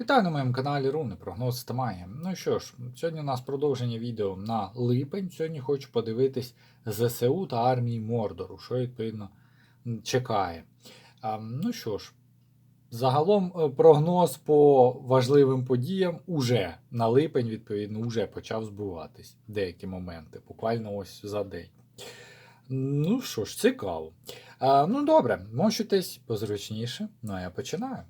Вітаю на моєму каналі Руни, прогноз та магія. Ну що ж, сьогодні у нас продовження відео на липень. Сьогодні хочу подивитись ЗСУ та армії Мордору, що відповідно чекає. А, ну що ж, загалом е, прогноз по важливим подіям уже на липень, відповідно, уже почав збуватись деякі моменти, буквально ось за день. Ну що ж, цікаво. А, ну добре, мочитесь позручніше. Ну а я починаю.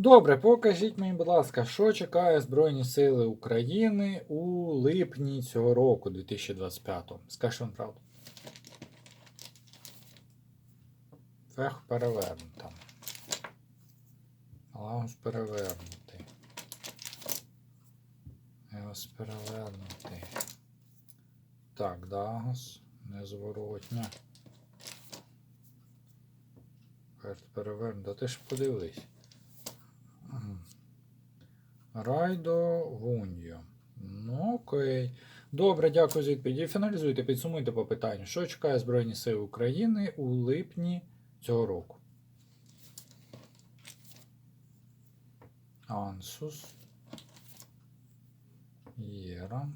Добре, покажіть мені, будь ласка, що чекає Збройні Сили України у липні цього року, 2025 Скажи вам правду. Фех перевернута. Лагус перевернутий. Еос перевернутий. Так, Дагос. Незворотня. Ферт перевернута. Ти ж подивись. Райдо Гуньо. Ну, окей. Добре, дякую за відповіді. Фіналізуйте, підсумуйте по питанню. Що чекає Збройні Сили України у липні цього року? Ансус. Єра.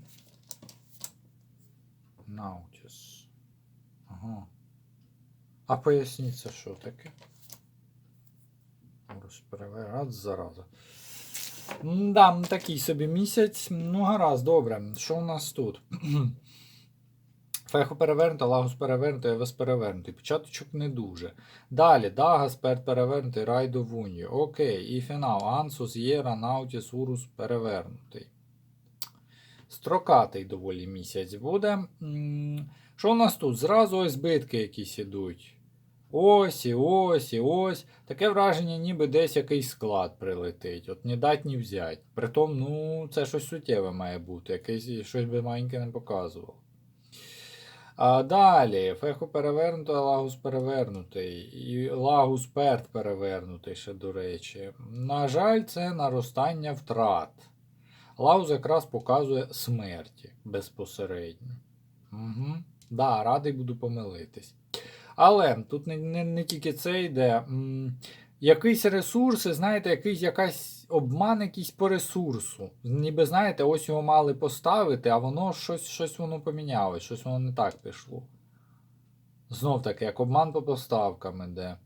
Наутіс. Ага. А поясніть, це що таке? Розпереверат зараза. Да, такий собі місяць. Ну, гаразд, добре. Що у нас тут? Фехо перевернуто, Лагус перевернуто, Евес перевернутий. Початочок не дуже. Далі, Дагас перевернутий, Райдо Вуньо. Окей, і фінал. Ансус, Єра, Наутіс, Урус перевернутий. Строкатий доволі місяць буде. Що у нас тут? Зразу ось збитки якісь ідуть. Ось і ось і ось. Таке враження, ніби десь якийсь склад прилетить. От не дать, ні взять. Притом, ну, це щось суттєве має бути, якесь щось би маленьке не показувало. А далі, феху перевернуто, а лагус перевернутий. І лагус перт перевернутий ще, до речі. На жаль, це наростання втрат. Лагус якраз показує смерті безпосередньо. Угу. Да, радий буду помилитись. Але тут не, не, не тільки це йде. Якийсь ресурс, знаєте, якийсь якась обман якийсь по ресурсу. Ніби знаєте, ось його мали поставити, а воно щось, щось воно помінялось, щось воно не так пішло. Знов таки, як обман по поставкам іде.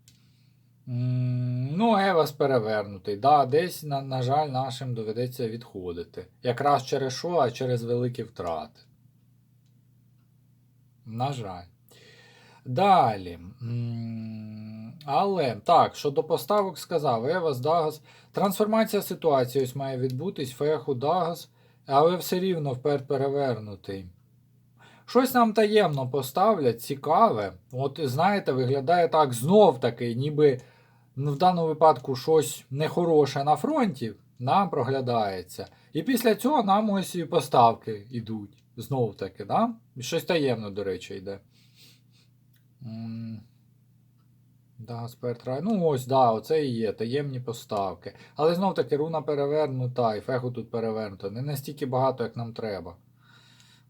Ну, Евас перевернутий. Да, десь, на, на жаль, нашим доведеться відходити. Якраз через що, а через великі втрати. На жаль. Далі. Але так, щодо поставок сказав, Евас, Дагас. Трансформація ситуації ось має відбутись, Феху, Дагас, але все рівно вперед перевернутий. Щось нам таємно поставлять, цікаве. От, знаєте, виглядає так знов таки, ніби в даному випадку щось нехороше на фронті нам проглядається. І після цього нам ось і поставки йдуть. Знов таки, да? Щось таємно, до речі, йде. М, Да. Ну ось, да, оце і є, таємні поставки. Але знов таки руна перевернута, і феху тут перевернута. Не настільки багато, як нам треба.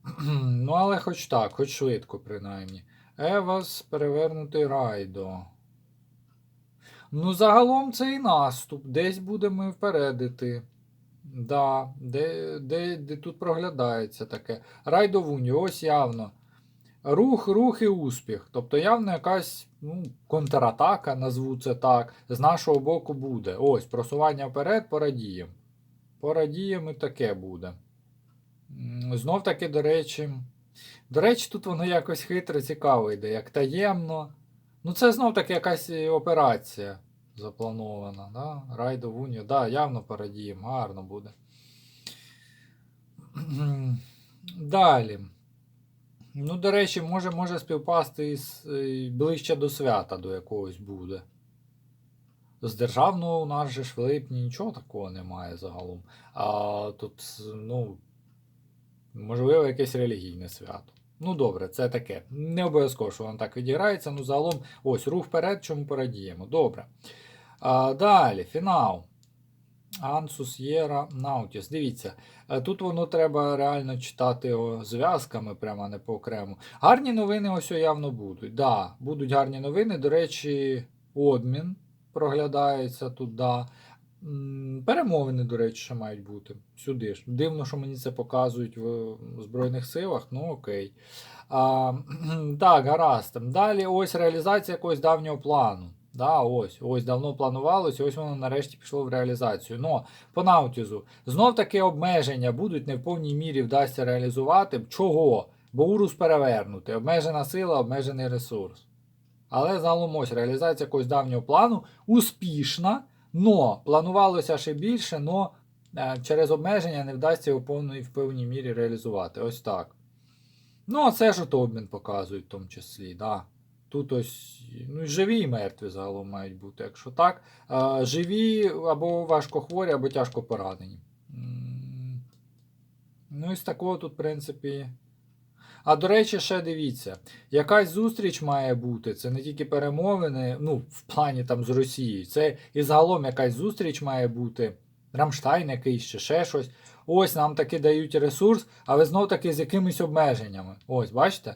ну, але хоч так, хоч швидко, принаймні. Евас перевернутий райдо. Ну, загалом це і наступ. Десь будемо впередити. Да, де, де, де тут проглядається таке. Райдо Вуні, ось явно. Рух, рух і успіх. Тобто явно якась ну, контратака, назву це так, з нашого боку буде. Ось, просування вперед, порадіємо. Порадіємо і таке буде. Знов таки, до речі. До речі, тут воно якось хитро цікаво йде, як таємно. Ну, це знов таки якась операція запланована. Да? Райдо Вуньо. Да, явно порадіємо, гарно буде. Далі. Ну, до речі, може, може співпасти із е, ближче до свята до якогось буде. З державного у нас же ж в липні нічого такого немає загалом. А тут, ну, можливо, якесь релігійне свято. Ну, добре, це таке. Не обов'язково, що воно так відіграється. Ну, загалом, ось рух вперед, чому порадіємо. Добре. А, далі, фінал. Ансус Єра Наутіс. Дивіться, е, тут воно треба реально читати зв'язками, прямо не по окремо. Гарні новини ось явно будуть. Да, будуть гарні новини. До речі, обмін проглядається тут. Да. Перемовини, до речі, ще мають бути. Сюди ж. Дивно, що мені це показують в Збройних силах, ну окей. А, так, гаразд. Далі ось реалізація якогось давнього плану. Да, ось, ось давно планувалось, ось воно нарешті пішло в реалізацію. Но по наутізу знов таки обмеження будуть не в повній мірі вдасться реалізувати. Чого? Бо урус перевернути, обмежена сила, обмежений ресурс. Але загалом ось реалізація якогось давнього плану успішна, но планувалося ще більше, но е, через обмеження не вдасться його в повній, мірі реалізувати. Ось так. Ну, це ж от обмін показують в тому числі. Да. Тут ось ну, і живі і мертві загалом мають бути. Якщо так, живі або важко хворі, або тяжко поранені. Ну, і з такого тут, в принципі. А до речі, ще дивіться, якась зустріч має бути. Це не тільки перемовини, ну, в плані там з Росією. Це і загалом якась зустріч має бути. Рамштайн якийсь чи ще щось. Ось нам таки дають ресурс, але знов таки з якимись обмеженнями. Ось, бачите?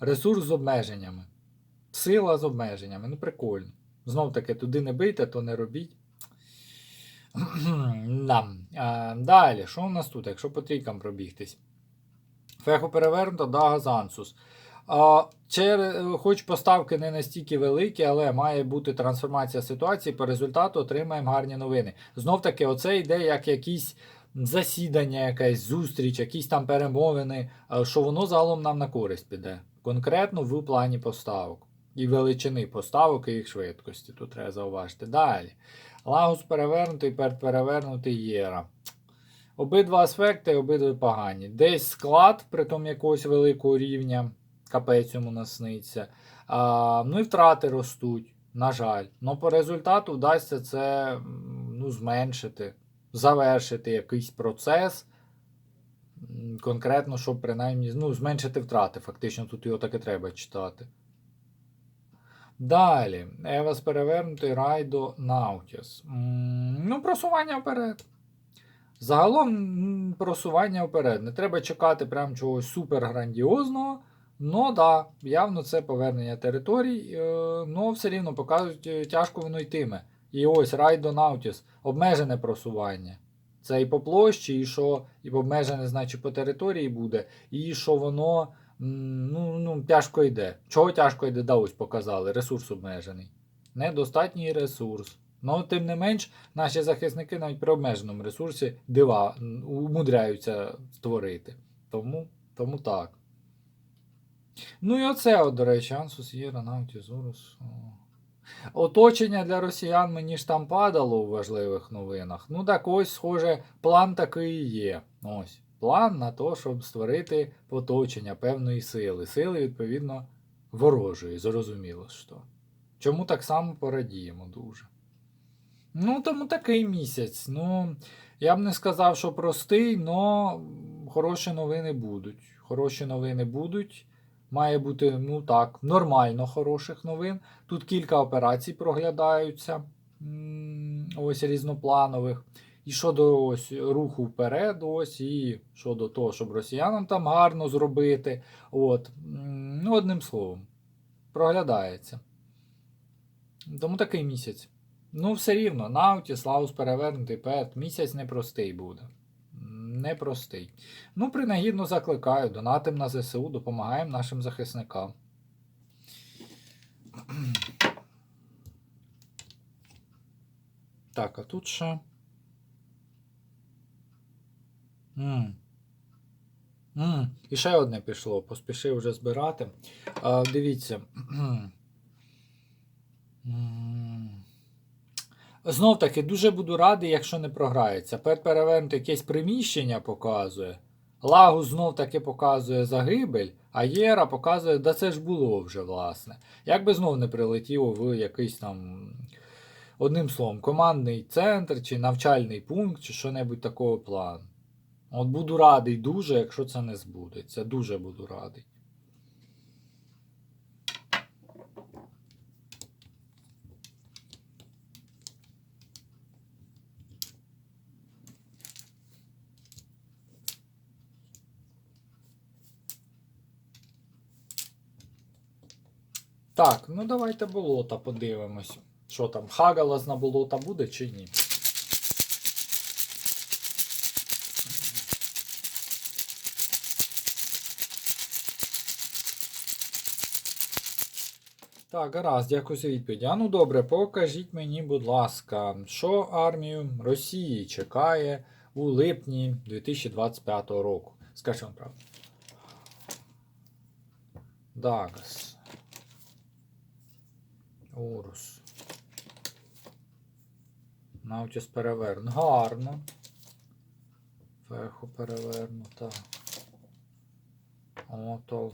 Ресурс з обмеженнями. Сила з обмеженнями. Ну, прикольно. Знов таки, туди не бийте, то не робіть. да. а, далі, що у нас тут, якщо по трійкам пробігтись? Феху перевернуто, Дага Зансус. Хоч поставки не настільки великі, але має бути трансформація ситуації, по результату отримаємо гарні новини. Знов таки, оце йде як якісь засідання, якась зустріч, якісь там перемовини, що воно загалом нам на користь піде. Конкретно в плані поставок. І величини поставок, і їх швидкості. Тут треба зауважити. Далі. Лагус перевернутий, перевернутий Єра. Обидва аспекти, обидва погані. Десь склад, притом якогось великого рівня, капець йому насниться. А, ну і втрати ростуть, на жаль. Ну по результату вдасться це ну, зменшити, завершити якийсь процес. Конкретно, щоб принаймні ну, зменшити втрати. Фактично, тут його так і треба читати. Далі. Евас перевернутий Райдо Наутіс. Ну, просування вперед. Загалом просування вперед. Не треба чекати прям чогось супер грандіозного. Ну да, явно це повернення територій, але все рівно показують, е, тяжко воно йтиме. І ось Райдо Наутіс, обмежене просування. Це і по площі, і що і обмежене, значить, по території буде, і що воно ну, ну, тяжко йде. Чого тяжко йде, да ось показали. Ресурс обмежений. Недостатній ресурс. Ну, тим не менш, наші захисники навіть при обмеженому ресурсі дива умудряються створити. Тому, тому так. Ну і оце, от, до речі, Ансус Єра, Наутізорус. Оточення для росіян мені ж там падало у важливих новинах. Ну так ось, схоже, план такий і є. Ось. План на те, щоб створити оточення певної сили. Сили, відповідно, ворожої, зрозуміло що. Чому так само порадіємо дуже. Ну, тому такий місяць. Ну, я б не сказав, що простий, але хороші новини будуть. Хороші новини будуть. Має бути, ну так, нормально хороших новин. Тут кілька операцій проглядаються. Ось різнопланових. І щодо ось руху вперед, ось, і щодо того, щоб росіянам там гарно зробити. От. Ну, одним словом, проглядається. Тому такий місяць. Ну, все рівно, Наутіс, Лаус перевернутий пет. Місяць непростий буде. Непростий. Ну, принагідно закликаю, донатим на ЗСУ, допомагаємо нашим захисникам. Так, а тут ще. М. М. І ще одне пішло, поспішив вже збирати. А, дивіться. Знов таки, дуже буду радий, якщо не програється. Перевернути якесь приміщення показує. Лагу знов таки показує загибель, а Єра показує, да це ж було вже, власне. Як би знов не прилетіло в якийсь там, одним словом, командний центр чи навчальний пункт, чи що-небудь такого плану. От буду радий дуже, якщо це не збудеться. Дуже буду радий. Так, ну давайте болота подивимось, що там, хагалазна болота буде чи ні. Так, гаразд, дякую за відповідь. А ну добре, покажіть мені, будь ласка, що армію Росії чекає у липні 2025 року. Скажіть вам правду. Дагас. Урус. Наутіс переверну. Гарно. Феху переверну, так. Отол.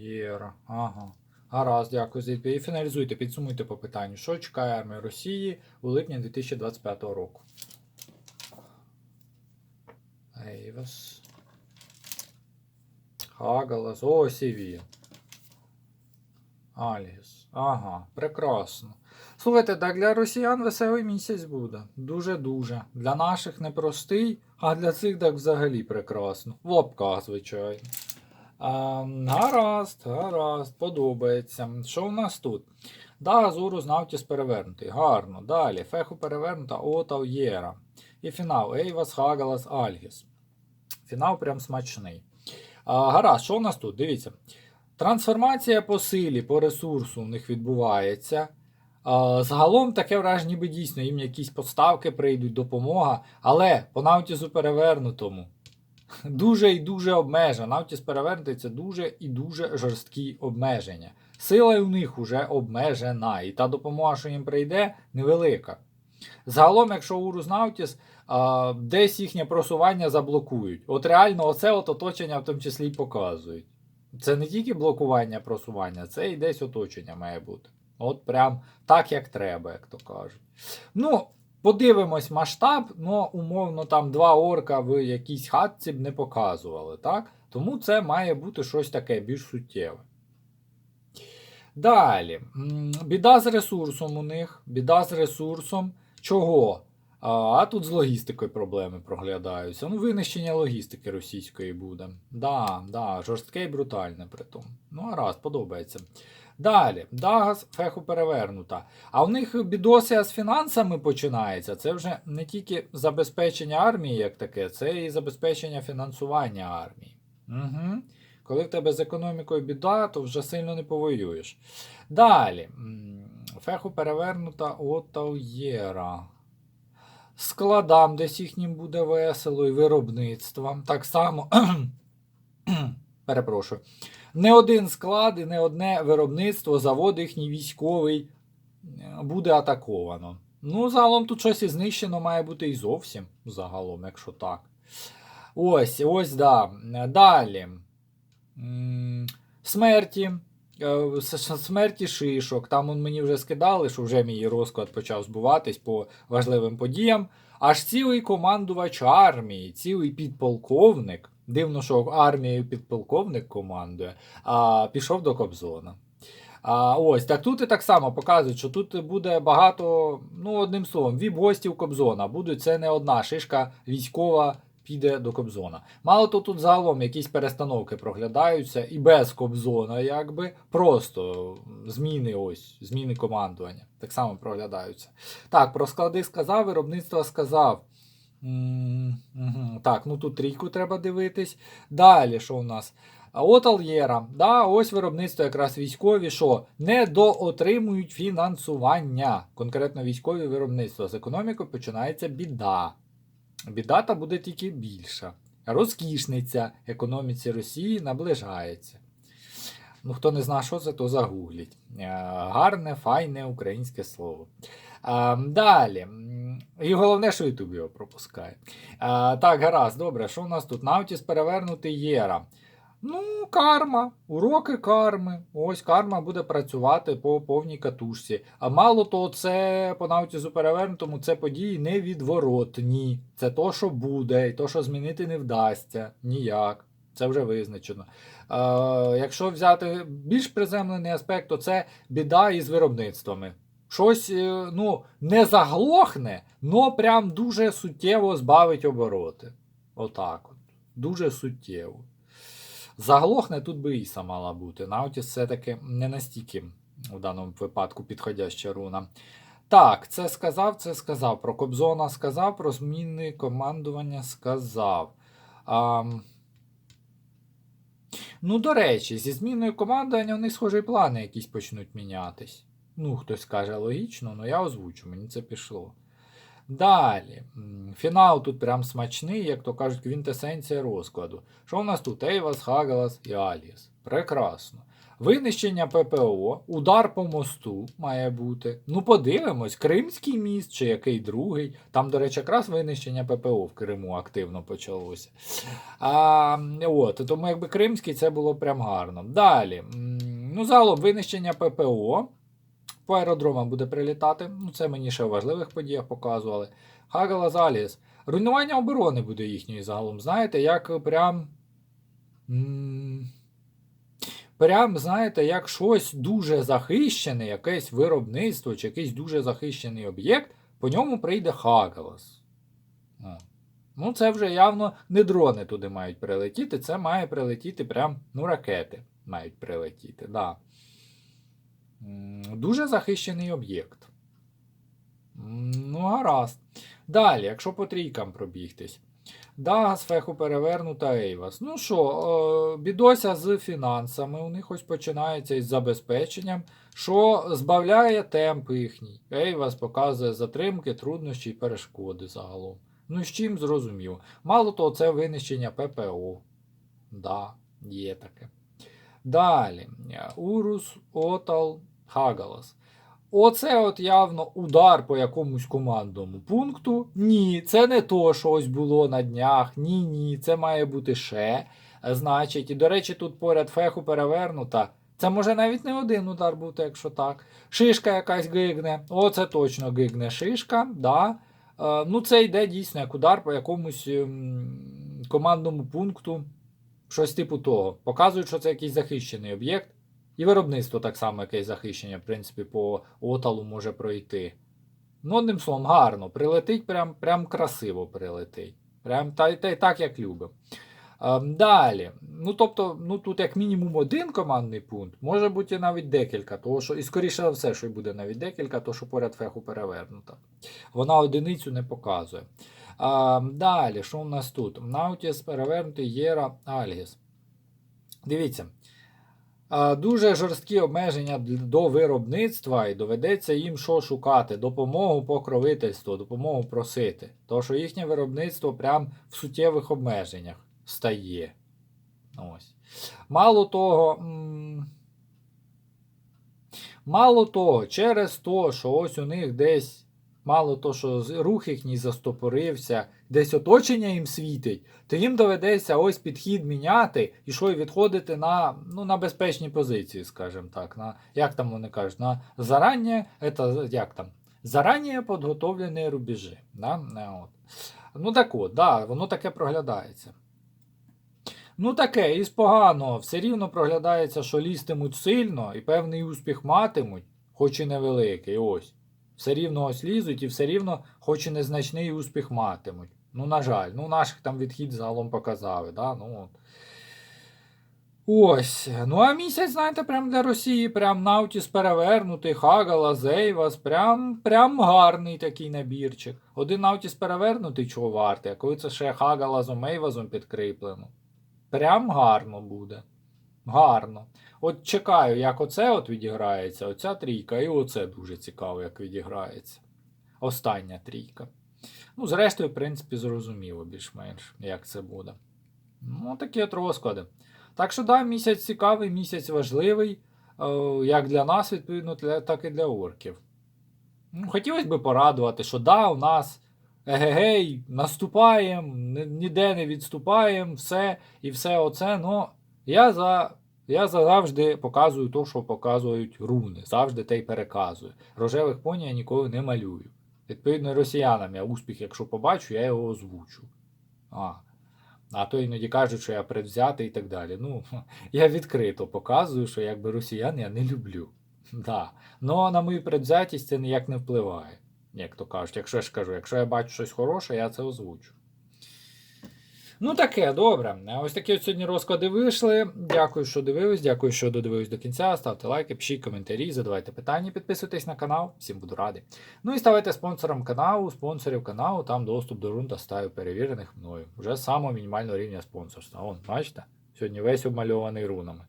Єра. Ага. Гаразд, дякую за відповідь. І Фіналізуйте, підсумуйте по питанню. Що чекає армія Росії у липні 2025 року? Ейвас. Хагалас. Ось і він. Альгіс. Ага, прекрасно. Слухайте, так для росіян веселий місяць буде. Дуже-дуже. Для наших непростий, а для цих так взагалі прекрасно. В лапках, звичайно. А, гаразд, гаразд, подобається. Що у нас тут? Да, Азуру знавтіс перевернутий. Гарно. Далі. Феху перевернута, Отал Єра. І фінал. Ейвас Хагалас Альгіс. Фінал прям смачний. А, гаразд, що у нас тут? Дивіться. Трансформація по силі, по ресурсу у них відбувається. А, загалом таке враження, ніби дійсно їм якісь поставки прийдуть, допомога. Але по Наутісу перевернутому дуже і дуже обмежена. Наутіс перевернутий це дуже і дуже жорсткі обмеження. Сила у них уже обмежена, і та допомога, що їм прийде, невелика. Загалом, якщо Урус Наутіс, десь їхнє просування заблокують. От реально, оце от оточення в тому числі й показують. Це не тільки блокування просування, це і десь оточення має бути. От прям так, як треба, як то кажуть. Ну, подивимось масштаб, ну, умовно, там два орка в якійсь хатці б не показували, так? Тому це має бути щось таке більш суттєве. Далі. Біда з ресурсом у них. Біда з ресурсом. Чого? А, а тут з логістикою проблеми проглядаються. Ну, винищення логістики російської буде. Да, да, жорстке і брутальне при тому. Ну, гаразд, подобається. Далі, Дагас феху перевернута. А в них бідосія з фінансами починається. Це вже не тільки забезпечення армії, як таке, це і забезпечення фінансування армії. Угу. Коли в тебе з економікою біда, то вже сильно не повоюєш. Далі. Феху перевернута Отауєра. Складам, десь їхнім буде весело, і виробництвам. Так само. Перепрошую. Не один склад і не одне виробництво, завод їхній військовий е, буде атаковано. Ну, загалом тут щось і знищено має бути і зовсім, загалом, якщо так. Ось, ось, да. Далі. Смерті. Е, Смерті шишок. Там он мені вже скидали, що вже мій розклад почав збуватись по важливим подіям. Аж цілий командувач армії, цілий підполковник. Дивно, що армією підполковник командує, а пішов до Кобзона. А, ось, так тут і так само показують, що тут буде багато, ну, одним словом, віп-гостів Кобзона. Будуть це не одна шишка військова піде до Кобзона. Мало то тут загалом якісь перестановки проглядаються і без Кобзона, якби просто зміни ось, зміни командування. Так само проглядаються. Так, про склади сказав, виробництво сказав. Так, ну тут трійку треба дивитись. Далі, що у нас? А от Альєра, да, ось виробництво якраз військові, що не доотримують фінансування. Конкретно військові виробництва. З економікою починається біда. Біда та буде тільки більша. Розкішниця економіці Росії наближається. Ну, хто не знає, що це, то загугліть. Е, Гарне, файне українське слово. А, далі. І головне, що Ютуб його пропускає. А, так, гаразд, добре. Що у нас тут? Наутіс перевернутий Єра. Ну, карма, уроки карми. Ось карма буде працювати по повній катушці. А мало того, це по Наутісу перевернутому це події невідворотні. Це то, що буде, і то, що змінити не вдасться. Ніяк. Це вже визначено. Е, якщо взяти більш приземлений аспект, то це біда із виробництвами. Щось е, ну, не заглохне, но прям дуже суттєво збавить обороти. Отак от. Дуже суттєво. Заглохне тут би Іса мала бути. Наутіс все-таки не настільки в даному випадку підходяща руна. Так, це сказав, це сказав. Про Кобзона сказав, про зміни командування сказав. А, ну, до речі, зі зміною командування у них схожі плани якісь почнуть мінятись. Ну, хтось каже логічно, але я озвучу, мені це пішло. Далі. Фінал тут прям смачний, як то кажуть, квінтесенція розкладу. Що в нас тут? Ейвас, Хагалас і Аліс. Прекрасно. Винищення ППО, удар по мосту має бути. Ну, подивимось, Кримський міст чи який другий. Там, до речі, якраз винищення ППО в Криму активно почалося. А, от, тому якби Кримський це було прям гарно. Далі. Ну, загалом винищення ППО. По аеродромам буде прилітати. Ну, це мені ще в важливих подіях показували. Хагала Заліс. Руйнування оборони буде їхньої загалом. Знаєте, як прям. Прям, знаєте, як щось дуже захищене, якесь виробництво чи якийсь дуже захищений об'єкт, по ньому прийде Хагалас. Ну, це вже явно не дрони туди мають прилетіти, це має прилетіти прям, ну, ракети мають прилетіти, да. Дуже захищений об'єкт. Ну, гаразд. Далі, якщо по трійкам пробігтись. Дагас, феху перевернута Ейвас. Ну що, е, бідося з фінансами. У них ось починається із забезпеченням, що збавляє темп їхній. Ейвас показує затримки, труднощі і перешкоди загалом. Ну з чим зрозумів. Мало того, це винищення ППО. Да, є таке. Далі. Урус, Отал, Хагалас. Оце от явно удар по якомусь командному пункту. Ні, це не то, що ось було на днях. Ні, ні, це має бути ще. Значить, і до речі, тут поряд феху перевернута. Це може навіть не один удар бути, якщо так. Шишка якась гигне. Оце точно гигне шишка. Да. Е, ну, це йде дійсно як удар по якомусь ем, командному пункту. Щось типу того. Показують, що це якийсь захищений об'єкт. І виробництво так само якесь захищення, в принципі, по оталу може пройти. Ну, одним словом, гарно. Прилетить, прям, прям красиво прилетить. Прям та, та, так, як любимо. Далі. Ну, тобто, ну тут як мінімум один командний пункт, може бути навіть декілька, того, що, і скоріше за все, що й буде навіть декілька, то що поряд феху перевернута. Вона одиницю не показує. Ем, далі, що у нас тут? Наутіс перевернутий Єра Альгіс. Дивіться. Дуже жорсткі обмеження до виробництва, і доведеться їм що шукати? Допомогу покровительству, допомогу просити. Тому що їхнє виробництво прям в суттєвих обмеженнях стає. Ось. Мало того, мало того, через те, що ось у них десь, мало того, що рух їхній застопорився, десь оточення їм світить, то їм доведеться ось підхід міняти і що відходити на, ну, на безпечні позиції, скажімо так. На, як там вони кажуть, на зараннє, это, як там, заранее підготовлені рубежі. Да? От. Ну так от, да, воно таке проглядається. Ну таке, із поганого, все рівно проглядається, що лізтимуть сильно і певний успіх матимуть, хоч і невеликий. Ось. Все рівно ось лізуть і все рівно, хоч і незначний успіх матимуть. Ну, на жаль, ну наших там відхід загалом показали. Да? Ну. Ось. Ну а місяць, знаєте, прям для Росії, прям Наутіс перевернутий, Хагала, Зейвас, прям, прям гарний такий набірчик. Один Наутіс перевернутий, чого вартий, а коли це ще Хагалазом, Ейвазом підкріплено. Прям гарно буде. Гарно. От чекаю, як оце от відіграється, оця трійка, і оце дуже цікаво, як відіграється. Остання трійка. Ну, зрештою, в принципі, зрозуміло більш-менш, як це буде. Ну, такі от розклади. Так що, да, місяць цікавий, місяць важливий, е, як для нас, відповідно, так і для орків. Ну, хотілося б порадувати, що да, у нас егегей, наступаємо, ніде не відступаємо, все і все оце. Ну, я за. Я завжди показую те, що показують руни. Завжди те й переказую. Рожевих поні я ніколи не малюю. Відповідно, росіянам я успіх, якщо побачу, я його озвучу. А. А то іноді кажуть, що я предвзятий і так далі. Ну, я відкрито показую, що якби росіян я не люблю. Да. Ну, на мою предвзятість це ніяк не впливає. Як то кажуть, якщо я ж кажу, якщо я бачу щось хороше, я це озвучу. Ну, таке, добре. Ось такі от сьогодні розклади вийшли. Дякую, що дивились. Дякую, що додивились до кінця. Ставте лайки, пишіть коментарі, задавайте питання, підписуйтесь на канал. Всім буду радий. Ну і ставайте спонсором каналу, спонсорів каналу, там доступ до рун та стаю перевірених мною. Вже самого мінімального рівня спонсорства. Вон, бачите? Сьогодні весь обмальований рунами.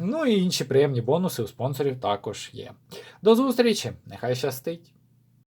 Ну і інші приємні бонуси у спонсорів також є. До зустрічі! Нехай щастить!